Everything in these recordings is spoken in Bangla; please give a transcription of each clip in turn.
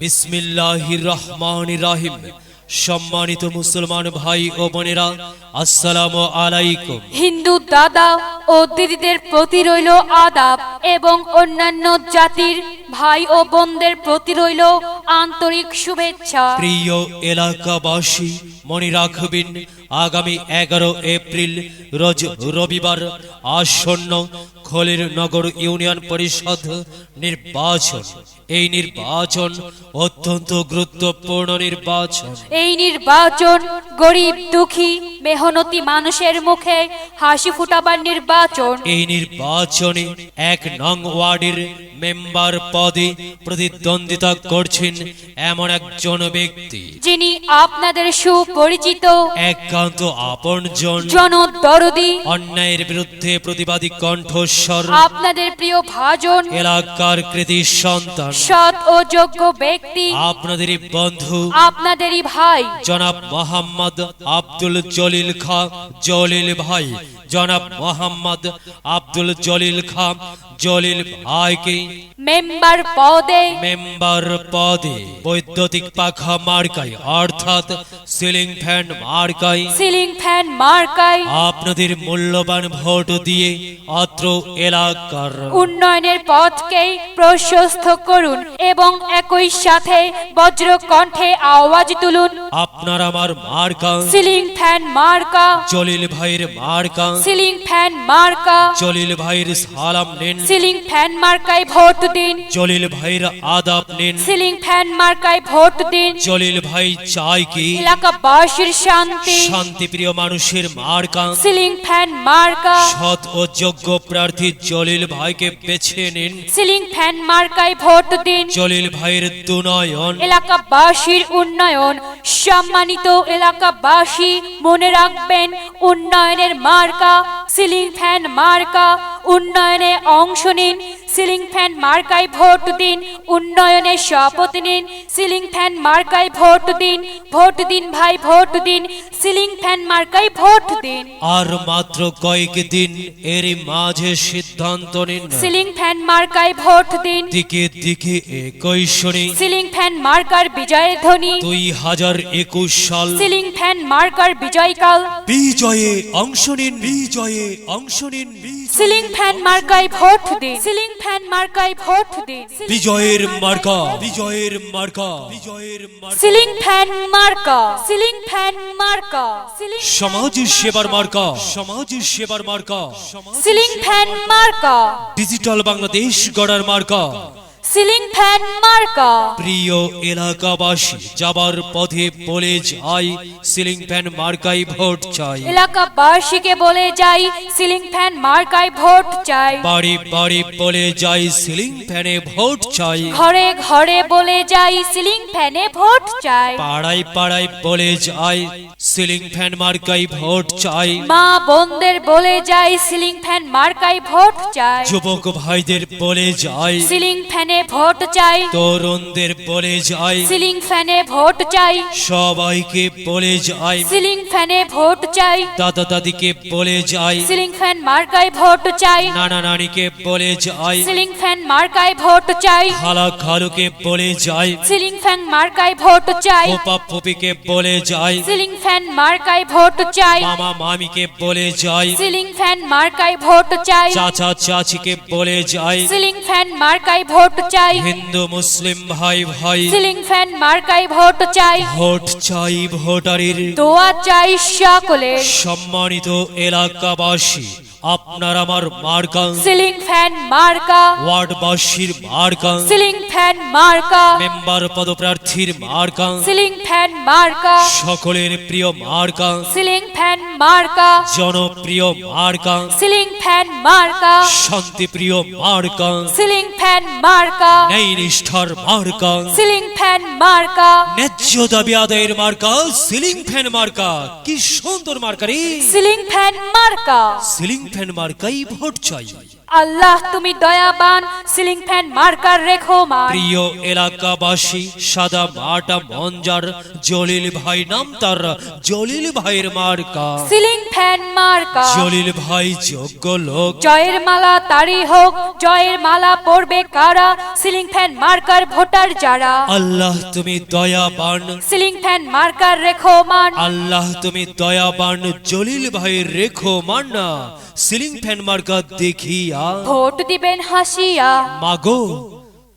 বিসমিল্লাহির রহমান রাহিম। সম্মানিত মুসলমান ভাই ও বোনেরা আসসালামু আলাইকুম। হিন্দু দাদা ও দিদিদের প্রতি রইল আদাব এবং অন্যান্য জাতির ভাই ও বোনদের প্রতি রইল আন্তরিক শুভেচ্ছা। প্রিয় এলাকাবাসী মনে রাখবেন আগামী এগারো এপ্রিল, রোজ রবিবার আসন্ন খোলের নগর ইউনিয়ন পরিষদ নির্বাচন। এই নির্বাচন অত্যন্ত গুরুত্বপূর্ণ নির্বাচন। এই নির্বাচন গরিব দুঃখী মেহনতি মানুষের মুখে হাসি ফুটাবার নির্বাচন। এই নির্বাচনে এক নং ওয়ার্ডের মেম্বার পদে প্রতিদ্বন্দ্বিতা করছেন এমন একজন ব্যক্তি। যিনি আপনাদের সুপরিচিত। একান্ত আপনজন। জনদরদি অন্যায়ের বিরুদ্ধে প্রতিবাদী কণ্ঠস্বর। আপনাদের প্রিয় ভাজন। এলাকার কৃতি সন্তান। সৎ ও যোগ্য ব্যক্তি। আপনাদেরই বন্ধু। আপনাদেরই ভাই। জনাব মোহাম্মদ আব্দুল জলিল খা জলিল ভাই। জনাব মোহাম্মদ আব্দুল জলিল খা জলিল ভাইকে মেম্বার পদে। মেম্বার পদে। বৈদ্যুতিক পাখা মার্কায় অর্থাৎ সিলিং ফ্যান মার্কায়। সিলিং ফ্যান মার্কায়। আপনাদের মূল্যবান ভোট দিয়ে অত্র এলাকার উন্নয়নের পথকে প্রশস্ত করুন এবং একই সাথে বজ্র কণ্ঠে আওয়াজ তুলুন। আপনার আমার মার্কা। সিলিং ফ্যান মার্কা। জলিল ভাইয়ের মার্কা। সিলিং ফ্যান মার্কা। জলিল ভাইয়ের সালাম নেন। সিলিং ফ্যান মার্কায় ভোট দিন। জলিল ভাইয়ের আদাব নেন। সিলিং ফ্যান মার্কায় ভোট দিন। জলিল ভাই চাই কি? এলাকাবাসীর শান্তি প্রিয় মানুষের মার্কা। সিলিং ফ্যান মার্কা। সৎ ও যোগ্য প্রার্থী জলিল ভাইকে বেছে নিন। সিলিং ফ্যান মার্কায় ভোট দিন। জলিল ভাইয়ের দুনয়ন। এলাকাবাসীর উন্নয়ন। সম্মানিত এলাকাবাসী মনে রাখবেন উন্নয়নের মার্কা সিলিং ফ্যান মার্কা উন্নয়নে অংশ নিন। সিলিং ফ্যান মার্কায় ভোট দিন উন্নয়নে শপথ নিন। সিলিং ফ্যান মার্কায় ভোট দিন ভোট দিন ভাই ভোট দিন। সিলিং ফ্যান মার্কায় ভোট দিন। আর মাত্র কয়েক দিন এরই মাঝে সিদ্ধান্ত নিন। সিলিং ফ্যান মার্কায় ভোট দিন। দিকে দিকে একই শুনি সিলিং ফ্যান মার্কার বিজয়ের ধ্বনি। দুই হাজার একুশ সাল। সিলিং ফ্যান মার্কার বিজয়কাল। বিজয়ে অংশ নিন বিজয়ে অংশ নিন সিলিং ফ্যান মার্কায় ভোট দিন সিলিং ফ্যান মার্কায় ভোট দিন বিজয়ের মার্কা বিজয়ের মার্কা বিজয়ের মার্কা। সিলিং ফ্যান মার্কা সিলিং ফ্যান মার্কা সিলিং সমাজ সেবার মার্কা সমাজ সেবার মার্কা। সিলিং ফ্যান মার্কা। ডিজিটাল বাংলাদেশ গড়ার মার্কা। সিলিং ফ্যান মার্কা। প্রিয় এলাকাবাসী যাবার পথে বলে যাই সিলিং ফ্যান মার্কাই ভোট চাই। এলাকাবাসীকে বলে যাই সিলিং ফ্যান মার্কায় ভোট চাই। বাড়ি বাড়ি বলে যাই সিলিং ফ্যানে ভোট চাই। ঘরে ঘরে বলে যাই সিলিং ফ্যানে ভোট চাই। পাড়ায় পাড়ায় বলে যাই সিলিং ফ্যান মার্কাই ভোট চাই। মা বোনদের বলে যাই সিলিং ফ্যান মার্কায় ভোট চাই। যুবক ভাইদের বলে যাই। সিলিং ফ্যানে ভোট চাই। তরুণদের বলে যাই। সিলিং ফ্যানে ভোট চাই। সবাইকে বলে যাই। সিলিং ফ্যানে ভোট চাই। দাদা দাদিকে বলে যাই। সিলিং ফ্যান মার্কায় ভোট চাই। নানা নানিকে বলে যাই। সিলিং ফ্যান মার্কায় ভোট চাই। খালা খালুকে বলে যাই। সিলিং ফ্যান মার্কায় ভোট চাই। পোপা পুপিকে বলে যাই। সিলিং ফ্যান মার্কায় ভোট চাই। মামা মামিকে বলে যাই। সিলিং ফ্যান মার্কায় ভোট চাই। চাচা চাচিকে বলে যাই। সিলিং ফ্যান মার্কায় ভোট চাই হিন্দু মুসলিম ভাই ভাই। সিলিং ফ্যান মার্কাই ভোট চাই ভোট চাই ভোটারের দোয়া চাই সকলের। সম্মানিত এলাকাবাসী। আপনার আমার মার্কা। সিলিং ফ্যান মার্কা। ওয়ার্ডবাসীর মার্কা। সিলিং ফ্যান মার্কা। মেম্বার পদপ্রার্থীর মার্কা। সিলিং ফ্যান মার্কা। সকলের প্রিয় মার্কা। সিলিং ফ্যান মার্কা। জনপ্রিয় মার্কা। সিলিং ফ্যান মার্কা। শান্তিপ্রিয় মার্কা। সিলিং ফ্যান মার্কা। নেই নিষ্ঠার মার্কা। সিলিং ফ্যান মার্কা। ন্যায্য দাবি আদায়ের মার্কা। সিলিং ফ্যান মার্কা। কি সুন্দর মার্কা রে। সিলিং ফ্যান মার্কা। সিলিং ফ্যান মার্কাই ভোট চাই আল্লাহ তুমি দয়াবান সিলিং ফ্যান মার্কার রেখো মান প্রিয় এলাকাবাসী সাদা মাটা মঞ্জার জলিল ভাই নাম তার জলিল ভাইয়ের মার্কা। সিলিং ফ্যান মার্কা। জলিল ভাই যোগ্য লোক। জয়ের মালা তারই হোক জয়ের মালা পড়বে কারা? সিলিং ফ্যান মার্কার ভোটার যারা? আল্লাহ তুমি দয়াবান। সিলিং ফ্যান মার্কার রেখো মান। আল্লাহ তুমি দয়াবান জলিল ভাইয়ের রেখো মান্না সিলিং ফ্যান মার্কা দেখিয়া ভোট দিবেন হাসিয়া। মাগো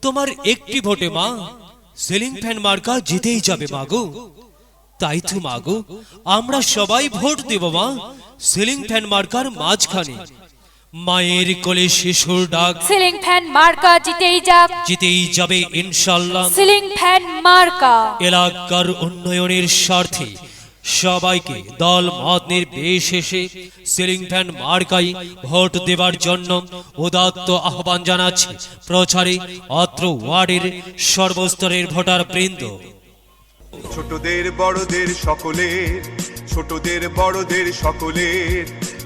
তোমার একটি ভোটে মা সিলিং ফ্যান মার্কা জিতেই যাবে মাগো। তাই তো মাগো আমরা সবাই ভোট দেব মা সিলিং ফ্যান মার্কার মাঝখানে। মায়ের কোলে শিশুর ডাক। সিলিং ফ্যান মার্কা জিতেই যাক। জিতেই যাবে ইনশাল্লাহ। সিলিং ফ্যান মার্কা। এলাকার উন্নয়নের স্বার্থে সবাইকে দল মত নির্বিশেষে সিলিং ফ্যান মার্কাই ভোট দেবার জন্য উদাত্ত আহ্বান জানাচ্ছে প্রচারে অত্র ওয়ার্ডের সর্বস্তরের ভোটার বৃন্দ ছোটদের, বড়দের সকলের, ছোটদের, বড়দের সকলের,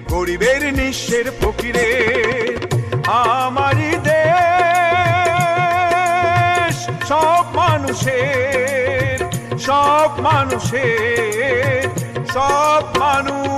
গরিবের নিঃস্বের ফকিরের, আমারই দেশ, সব মানুষের সব মানুষের সব মানুষ